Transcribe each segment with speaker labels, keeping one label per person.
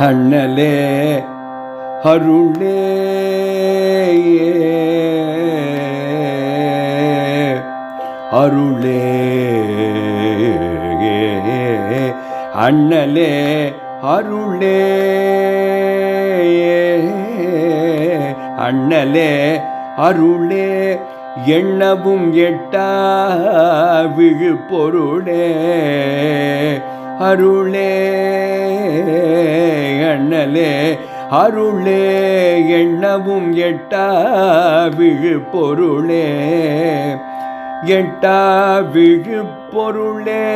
Speaker 1: அண்ணலே அருளே அருளே அண்ணலே அருளே அண்ணலே அருளே எண்ணவும் எட்டா விழு பொருளே அருளே அண்ணலே அருளே எண்ணவும் எட்டா விழு பொருளே. எட்டா விழு பொருளே.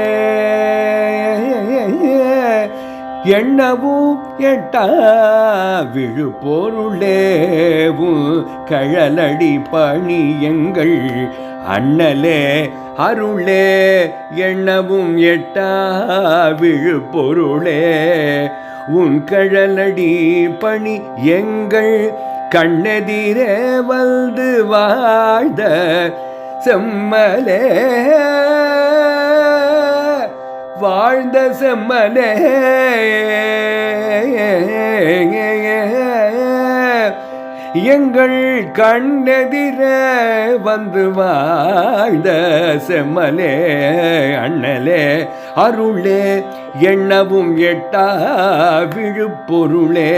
Speaker 1: எண்ணவும் எட்டா விழு பொருளேவும் கழலடி பணியங்கள் அண்ணலே அருளே எண்ணவும் எட்டா விழு பொருளே. உன் கழலடி பணி எங்கள் கண்ணெதிரே வந்து வாழ்ந்த செம்மலே. வாழ்ந்த செம்மலே. எங்கள் கண்ணெதிர வந்து வாழ்ந்த செம்மலே அண்ணலே. அருளே எண்ணவும் எட்டா விழுப்பொருளே.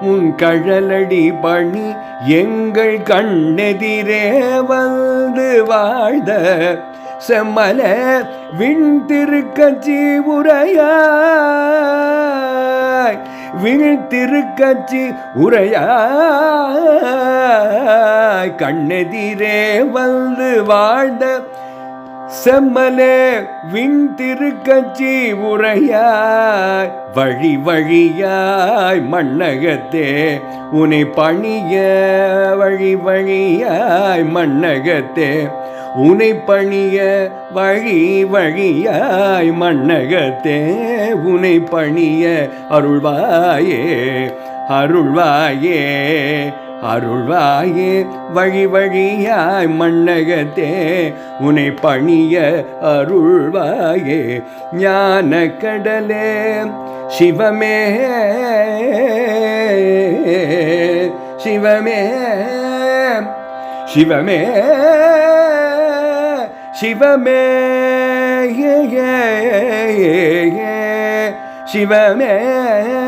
Speaker 1: உன் கழலடி பணி எங்கள் கண்ணெதிரே வந்து வாழ்ந்த செம்மல விண் திருக்கச்சி உரையாய் விண் திருக்கச்சி உரையாய். கண்ணெதிரே வந்து வாழ்ந்த செம்மலே விண் திருக்கச்சி உரையாய் வழி வழியாய் மண்ணகத்தே உனை பணிய வழி வழியாய் மண்ணகத்தே உனை பணிய வழி வழியாய் மண்ணகத்தே உனை பணிய அருள்வாயே அருள்வாயே. அருள்வாயே வழி வழியாய் மண்ணகத்தே உனை பணிய அருள்வாயே ஞான கடலே சிவமே சிவமே சிவமே சிவமே சிவமே.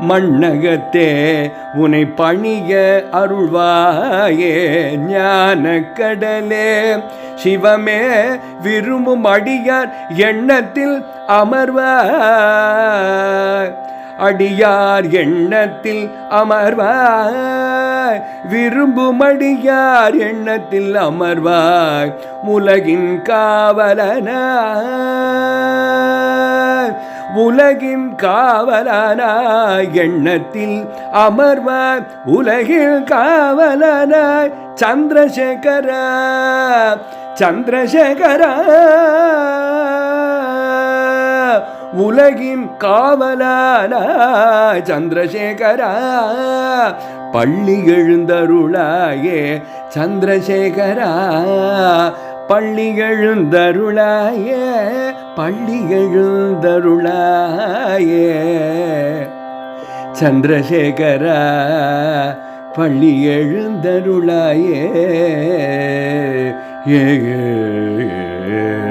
Speaker 1: மண்ணகத்தே உனை பணிய அருள்வாயே ஞான கடலே. சிவமே விரும்பும் அடியார் எண்ணத்தில் அமர்வாய். அடியார் எண்ணத்தில் அமர்வாய். விரும்பும் அடியார் எண்ணத்தில் அமர்வாய். உலகின் காவலனாய். உலகின் காவலனாய் எண்ணத்தில் அமர்வாய் உலகில் காவலனாய் சந்திரசேகரா சந்திரசேகரா. உலகின் காவலான சந்திரசேகரா பள்ளி எழுந்தருளாயே சந்திரசேகரா. பள்ளி எழுந்தருளாயே பள்ளி எழுந்தருளாயே. சந்திரசேகரா பள்ளி எழுந்தருளாயே. ஏ ஏ